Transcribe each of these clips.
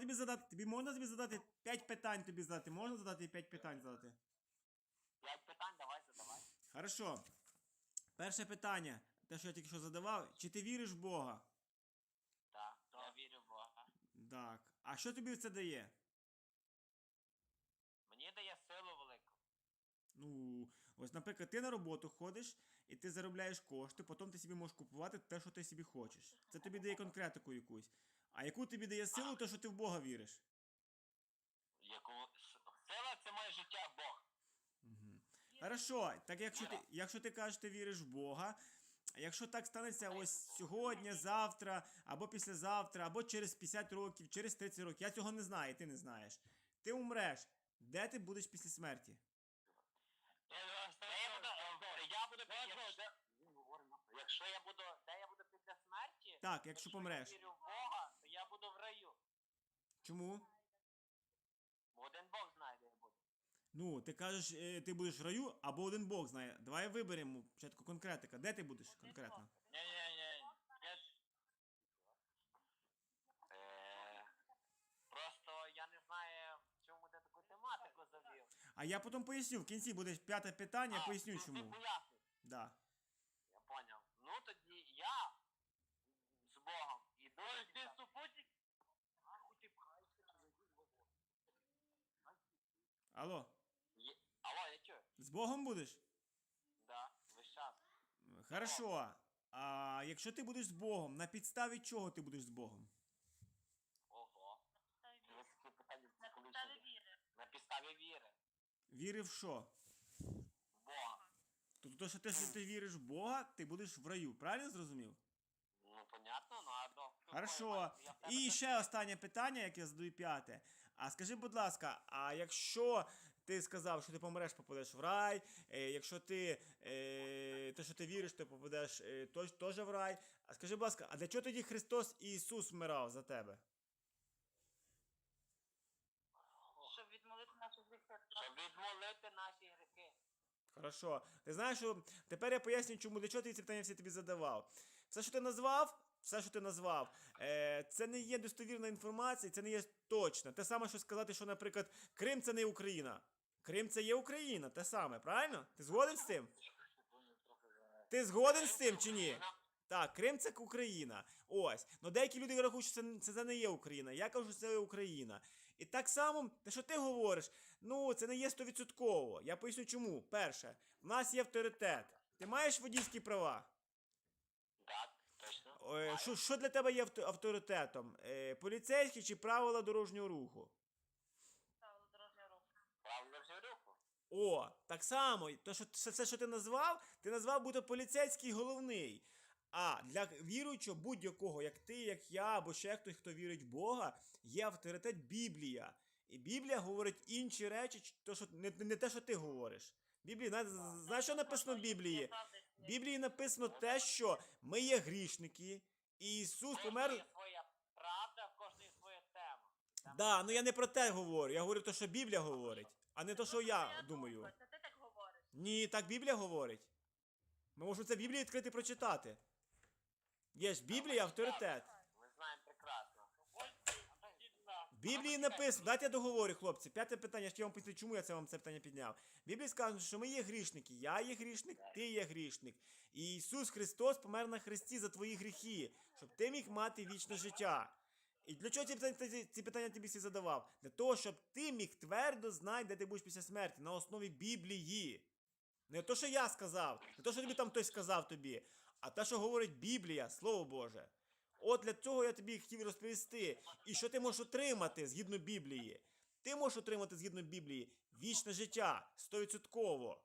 Можна тобі задати, тобі можна тобі задати 5 питань тобі задати, можна задати 5 питань задати? П'ять питань, давай задавай. Хорошо. Перше питання, те, що я тільки що задавав, чи ти віриш в Бога? Так, я вірю в Бога. Так. А що тобі це дає? Мені дає силу велику. Ну, ось, наприклад, ти на роботу ходиш і ти заробляєш кошти, потім ти собі можеш купувати те, що ти собі хочеш. Це тобі дає конкретику якусь. А яку тобі дає силу, то що ти в Бога віриш? Яку сила це моє життя, Бог. Угу. Хорошо, так якщо ти, якщо ти кажеш, ти віриш в Бога, якщо так станеться ось сьогодні, завтра, або післязавтра, або через 50 років, через 30 років, я цього не знаю, ти не знаєш. Ти умреш. Де ти будеш після смерті? Я буду, я буду, якщо, якщо я буду, де я буду після смерті, Так, якщо помреш. я вірю в Бога, то я буду в раю. Чому? Бо один Бог знає, де я буду. Ну, ти кажеш, е, ти будеш в раю, або один Бог знає. Давай виберемо спочатку конкретика. Де ти будеш конкретно? Ні-ні-ні, я ж... Е, Просто я не знаю, чому ти таку тематику завів. А я потім поясню. В кінці буде п'яте питання, поясню ти- ти чому. поясниш. Да. Я поняв. Ну тоді я з Богом іду. Ти супутник? Нахуй ти пхаєшся, чи зайди з Богом. Алло, Є- Алло, я чую? з Богом будеш? Да, весь час. Хорошо. А якщо ти будеш з Богом, на підставі чого ти будеш з Богом? Ого. Ви такі питання На підставі віри. На підставі віри. Віри в що? В Бога. Тобто, то, що ти, що ти віриш в Бога, ти будеш в раю, правильно зрозумів? Ну, понятно, ну а до... Хорошо. Я в тебе І ще останнє питання, яке я задаю п'яте. А скажи, будь ласка, а якщо ти сказав, що ти помреш, попадеш в рай, е, якщо ти е, те, що ти віриш, ти попадеш е, теж в рай. А скажи, будь ласка, а для чого тоді Христос і Ісус вмирав за тебе? Щоб відмолити наші гріхи. Щоб відмолити наші гріхи. Хорошо. Ти знаєш, що тепер я поясню, чому для чого ти ці питання всі тобі задавав. Все, що ти назвав, все, що ти назвав, е, це не є достовірна інформація, це не є точно. Те саме, що сказати, що, наприклад, Крим це не Україна. Крим це є Україна, те саме, правильно? Ти згоден з цим? Ти згоден з цим чи ні? Так, Крим це Україна. Ось. Ну деякі люди рахують, що це, це, це не є Україна. Я кажу, що це Україна. І так само, те, що ти говориш, ну це не є стовідсотково. Я поясню чому. Перше, в нас є авторитет. Ти маєш водійські права? Так, точно. Е, Маю. Що, що для тебе є авторитетом? Е, поліцейські чи правила дорожнього руху? Правило дорожнього руху. Правильно вже руху. О, так само, то, що все, все, що ти назвав, ти назвав бути поліцейський головний. А для віруючого будь-якого, як ти, як я, або ще хтось, хто вірить в Бога, є авторитет Біблія. І Біблія говорить інші речі, то, що, не, не те, що ти говориш. Біблія, знаєш, що написано в Біблії? В Біблії написано те, що ми є грішники, і Ісус помер. кожної своя правда, в кожній своя тема. Так, Да, ну я не про те говорю. Я говорю те, що Біблія говорить, а не те, що я думаю. Це ти так говориш. Ні, так Біблія говорить. Ми можемо це в Біблії відкрити і прочитати. Є ж Біблія авторитет. В Біблії написано, дайте я договорю, хлопці. П'яте питання, я ще вам поясню, чому я це вам це питання підняв. В Біблії сказано, що ми є грішники. Я є грішник, ти є грішник. І Ісус Христос помер на хресті за твої гріхи, щоб ти міг мати вічне життя. І для чого ці питання, ці- ці питання тобі всі задавав? Для того, щоб ти міг твердо знати, де ти будеш після смерті, на основі Біблії. Не то, що я сказав, не то, що тобі там хтось сказав тобі, а те, що говорить Біблія, Слово Боже. От для цього я тобі хотів розповісти. І що ти можеш отримати згідно Біблії? Ти можеш отримати згідно Біблії вічне життя, стовідсотково.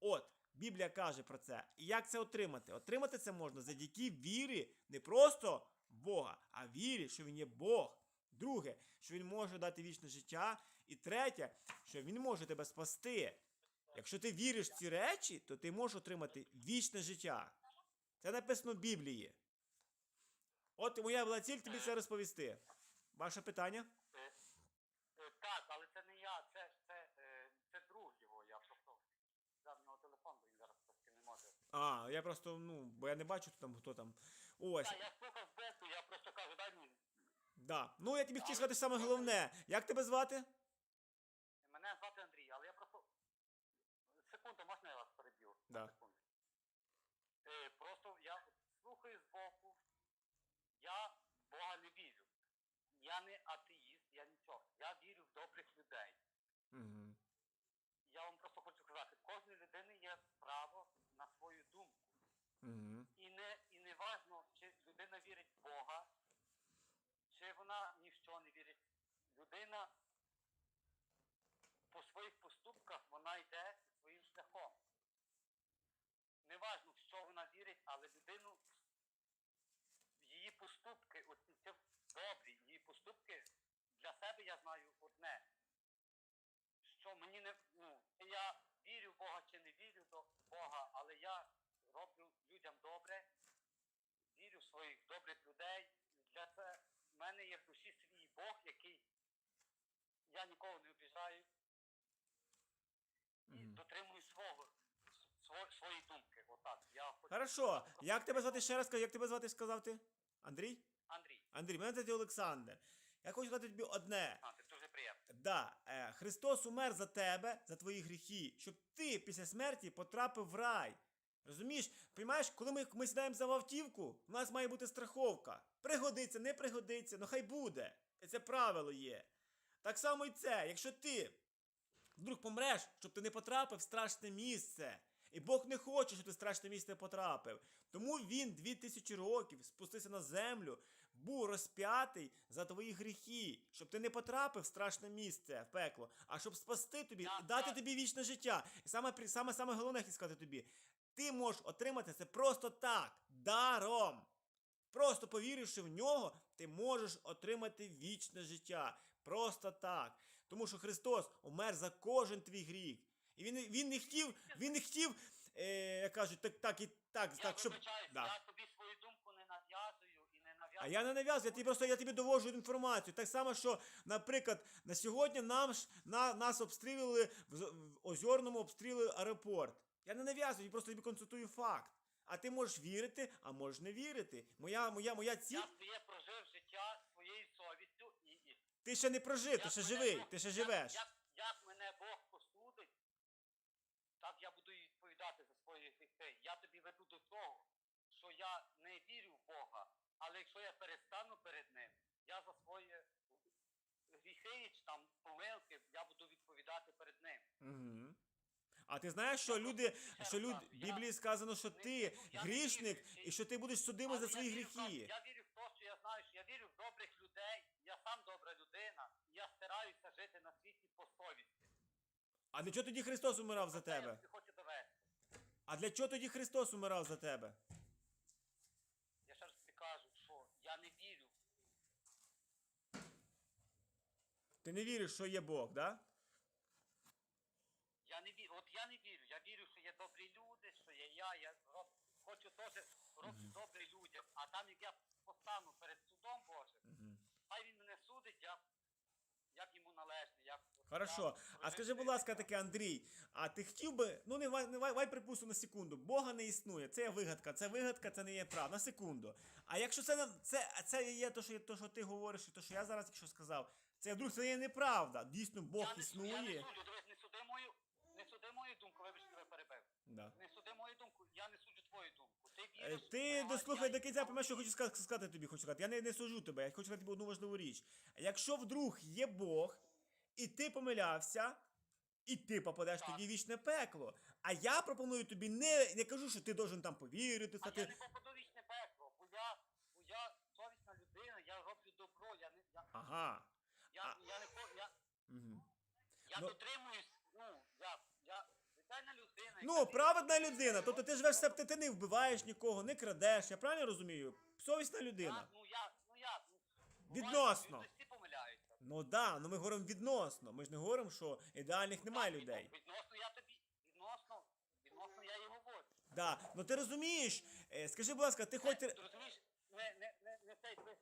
От, Біблія каже про це. І як це отримати? Отримати це можна завдяки вірі не просто Бога, а вірі, що Він є Бог. Друге, що Він може дати вічне життя. І третє, що Він може тебе спасти. Якщо ти віриш в ці речі, то ти можеш отримати вічне життя. Це написано в Біблії. От моя була ціль тобі це розповісти. Ваше питання? Е, е, Так, але це не я, це, це, е, це друг його, я просто взяв нього телефон, бо він зараз трошки не може. А, я просто, ну, бо я не бачу хто там, хто там. Ось. Так, я слухав збоку, я просто кажу, дай мені. Да. Ну я тобі хотів сказати саме головне. Як тебе звати? Мене звати Андрій, але я просто. Секунду, можна я вас переб'ю? Да. Секунду. Е, просто я слухаю збоку. Я в Бога не вірю. Я не атеїст, я нічого. Я вірю в добрих людей. Угу. Я вам просто хочу сказати, кожної людини є право на свою думку. Угу. І не, і не важно, чи людина вірить в Бога, чи вона ні в що не вірить. Людина по своїх поступках вона йде своїм шляхом. Не важно, в що вона вірить, але людину її поступки, оці добрі, її поступки для себе я знаю одне. Що мені не ну, я вірю в Бога чи не вірю до Бога, але я роблю людям добре, вірю в своїх добрих людей. Для це в мене є в душі свій Бог, який я нікого не обіжаю і Мгм. дотримую свого, сво- свої думки. Отак. Я хочу Хорошо. Як тебе звати ще раз? Як тебе звати, сказав ти? Андрій? Андрій, Андрій, мене звати Олександр. Я хочу сказати тобі одне. а, це дуже приємно. Да, е, Христос умер за тебе, за твої гріхи, щоб ти після смерті потрапив в рай. Розумієш, Приймаєш, коли ми, ми сідаємо за автівку, у нас має бути страховка. Пригодиться, не пригодиться, ну хай буде. Це правило є. Так само і це, якщо ти вдруг помреш, щоб ти не потрапив в страшне місце. І Бог не хоче, щоб ти в страшне місце потрапив. Тому він дві тисячі років спустився на землю, був розп'ятий за твої гріхи, щоб ти не потрапив в страшне місце, в пекло, а щоб спасти тобі і дати тобі вічне життя. І саме, саме, саме головне, сказати тобі, ти можеш отримати це просто так, даром. Просто повіривши в нього, ти можеш отримати вічне життя. Просто так. Тому що Христос умер за кожен твій гріх. І він, він не хотів, він не хотів, е, як кажуть, так, так і так, Я так, щоб. Да. я тобі свою думку не нав'язую і не нав'язую. А я не нав'язую, я тобі просто я тобі довожу інформацію. Так само, що, наприклад, на сьогодні нам ж на, нас обстрілили в, в Озерному обстрілили аеропорт. Я не нав'язую, я просто тобі констатую факт. А ти можеш вірити, а можеш не вірити. Моя, моя, моя ціль. Я своє прожив життя своєю совістю і, і Ти ще не прожив, ти ще мене живий, Бог- ти ще як- живеш. Як, як мене Бог посудить, так я буду відповідати за свої гріхи. Я тобі веду до того, що я не вірю в Бога, але якщо я перестану перед ним, я за свої гріхи чи там помилки, я буду відповідати перед ним. Угу. А ти знаєш, що люди, що люд, в Біблії сказано, що ти грішник і що ти будеш судимий за свої гріхи. Я вірю в те, що я знаю, що я вірю в добрих людей, я сам добра людина, і я стараюся жити на світі по совісті. А для чого тоді Христос умирав за тебе? А для чого тоді Христос умирав за тебе? Я ще раз тобі кажу, що я не вірю. Ти не віриш, що є Бог, да? Я не вірю. От я не вірю. Я вірю, що є добрі люди, що є я. Я роб... хочу теж роблю добрі людям. А там, як я постану перед судом Божим, хай він мене судить, як, як йому належне. Як Хорошо. я А скажи, будь ласка, таке, Андрій, а ти хотів би, ну не вай, не вай, вай припустимо на секунду, Бога не існує, це є вигадка, це вигадка, це не є правда, на секунду. А якщо це це, це є то, що, то, що ти говориш, і то, що я зараз якщо сказав, це вдруг це є неправда. Дійсно, Бог я не, Я не існує. суджу, дивись, не суди мою, не суди мою думку, вибач, тебе перебив. Да. Не суди мою думку, я не суджу твою думку. Ти Е, Ти дослухай до кінця, поймеш, що хочу сказати, сказати тобі, хочу сказати. Я не, не сужу тебе, я хочу сказати тобі одну важливу річ. Якщо вдруг є Бог, і ти помилявся, і ти попадеш Так. тоді в вічне пекло. А я пропоную тобі не, не кажу, що ти должен там повірити, А я стати. не попаду в вічне пекло, бо я, бо я совісна людина, я роблю добро, я не, я, Ага. я, А- я не, по- я, Угу. я Ну- дотримуюсь, ну, я, я звичайна людина. яка Ну, праведна людина. Тобто ти живеш себе, ти, не вбиваєш нікого, не крадеш. Я правильно розумію? Совісна людина. Ну, я, ну, я, ну, Відносно. всі помиляються. Ну да, ну ми говоримо відносно. Ми ж не говоримо, що ідеальних немає людей. Відносно я тобі, відносно, відносно я і говорю. Да. Ну ти розумієш, е, скажи, будь ласка, ти хоч. Ти розумієш, не, не, не, не цей ти.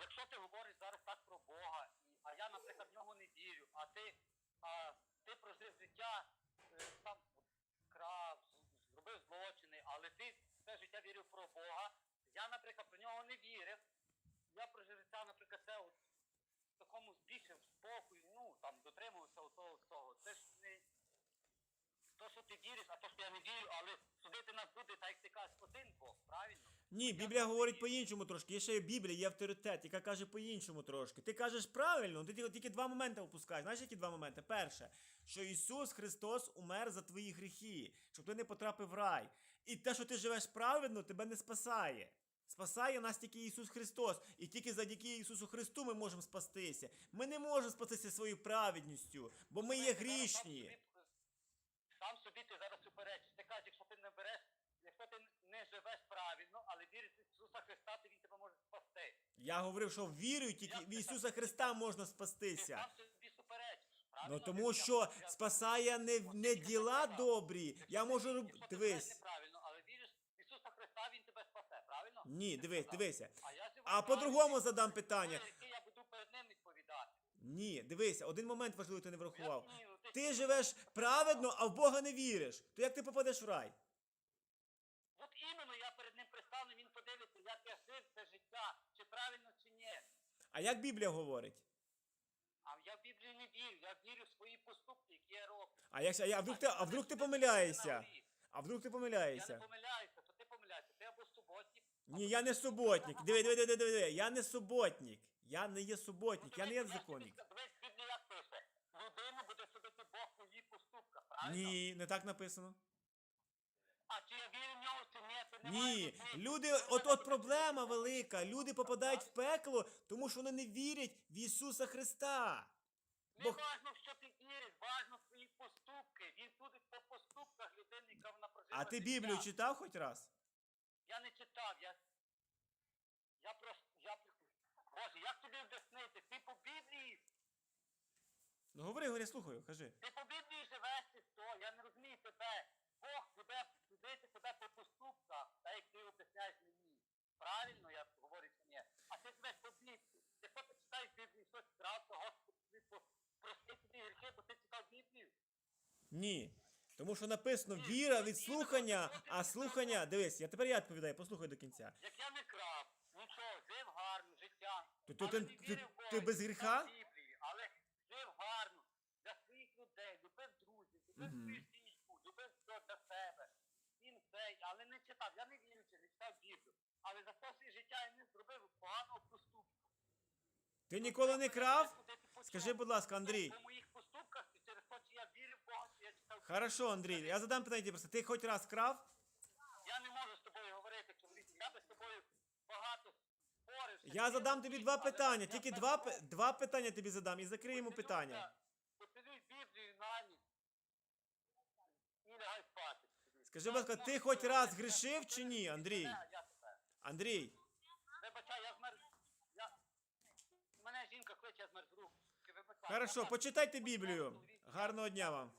Якщо ти говориш зараз так про Бога, і, а я, наприклад, в нього не вірю, а ти, а, ти прожив життя, е, там крав, з- зробив злочини, але ти все життя вірив про Бога, Я, наприклад, про нього не вірив. Я про життя, наприклад, це от в такому більше в спокою, ну, там, дотримувався того всього. Це ж не то, що ти віриш, а то, що я не вірю, але судити нас буде, так як ти кажеш, один Бог, правильно? Ні, Біблія говорить по-іншому трошки. Є ще є Біблія, є авторитет, яка каже по-іншому трошки. Ти кажеш правильно, ти тільки, тільки два моменти опускаєш. Знаєш, які два моменти? Перше, що Ісус Христос умер за твої гріхи, щоб ти не потрапив в рай. І те, що ти живеш правильно, тебе не спасає. Спасає нас тільки Ісус Христос. І тільки завдяки Ісусу Христу ми можемо спастися. Ми не можемо спастися своєю праведністю, бо ми є Ти грішні. Сам собі ти зараз суперечиш. Ти кажеш, якщо ти не береш, якщо ти не живеш правильно, але віриш в Ісуса Христа, то Він тебе може спасти. Я говорив, що вірою тільки в Ісуса Христа можна Ти спастися. сам собі суперечиш. Правильно? Ну тому що спасає не, не діла добрі. Я можу ти- роб- ти дивись. неправильно, але віриш в Ісуса Христа, Він тебе спасе, правильно? Ні, дивись, дивися. А я живу А правильно, по-другому задам питання. я буду перед ним відповідати. Ні, дивися, один момент важливий ти не врахував. Ні, ну, ти- Ти живеш праведно, а в Бога не віриш. То як ти попадеш в рай? От іменно я перед ним пристану, він подивиться, як я жив це життя, чи правильно, чи ні. А як Біблія говорить? А я в Біблію не вірю, я вірю в свої поступки, які я роблю. А як а вдруг ти, а вдруг ти помиляєшся? А вдруг ти Я не помиляєшся? помиляюся, то ти помиляєшся. Ти або суботник. Ні, я не суботник. Диви, диви, диви, диви, диви. Я не суботник. Я не є суботник, я не є законник. Дивись, в як пише. Людину буде судити Бог по її поступках, правильно? Ні, не так написано. А чи я вірю в нього, чи ні, це Ні, люди, от от проблема велика. Люди попадають в пекло, тому що вони не вірять в Ісуса Христа. Не Бо- важно, що ти віриш, важно свої поступки. Він судить по поступках людини, яка вона прожила. А ти життя. Біблію читав хоч раз? Я не читав, я. Я просто. Я... Боже, як тобі об'яснити? Ти по Біблії, Ну говори, говори, слухаю, кажи. ти по Біблії живеш чи що? Я не розумію тебе. Бог буде судити тебе по поступках, так як ти об'ясняєш мені. Правильно я говорю чи ні? А ти живеш по Біблії. Якщо ти читаєш Біблію, щось зразу, Господь тобі прости тобі гріхи, бо ти читав Біблію. Ні. Тому що написано віра від слухання, а слухання. Дивись, я тепер я відповідаю, послухай до кінця. Як я не крав, нічого, жив гарно, життя. То- то ти- ти- ти без гріха? Біблії, але жив гарно для своїх людей, любив друзів, любив свою сім'ю, любив все для себе. Він цей, але не читав. Я не віруючи, не читав Біблію. Але за все своє життя я не зробив поганого поступку. Ти ніколи не крав? Скажи, будь ласка, Андрій. По моїх поступках, і через те, чи я вірив в Бога, чи я читав Хорошо, Андрій, я задам питання тобі просто. Ти хоч раз крав? Я не можу з тобою говорити, чоловік. Я би з тобою багато спорив. Я задам тобі два питання, я тільки два, пи- два питання тобі задам і закриємо питання. Поцілуй Біблію на ніч. І лягай спати. Скажи, будь ласка, ти хоч раз грішив чи ні, Андрій? Я тебе. Андрій, Вибачай, я змерз. Я... Мене жінка кличе, я змерз рук. Вибачай. хорошо, Я почитайте Біблію. Гарного дня вам.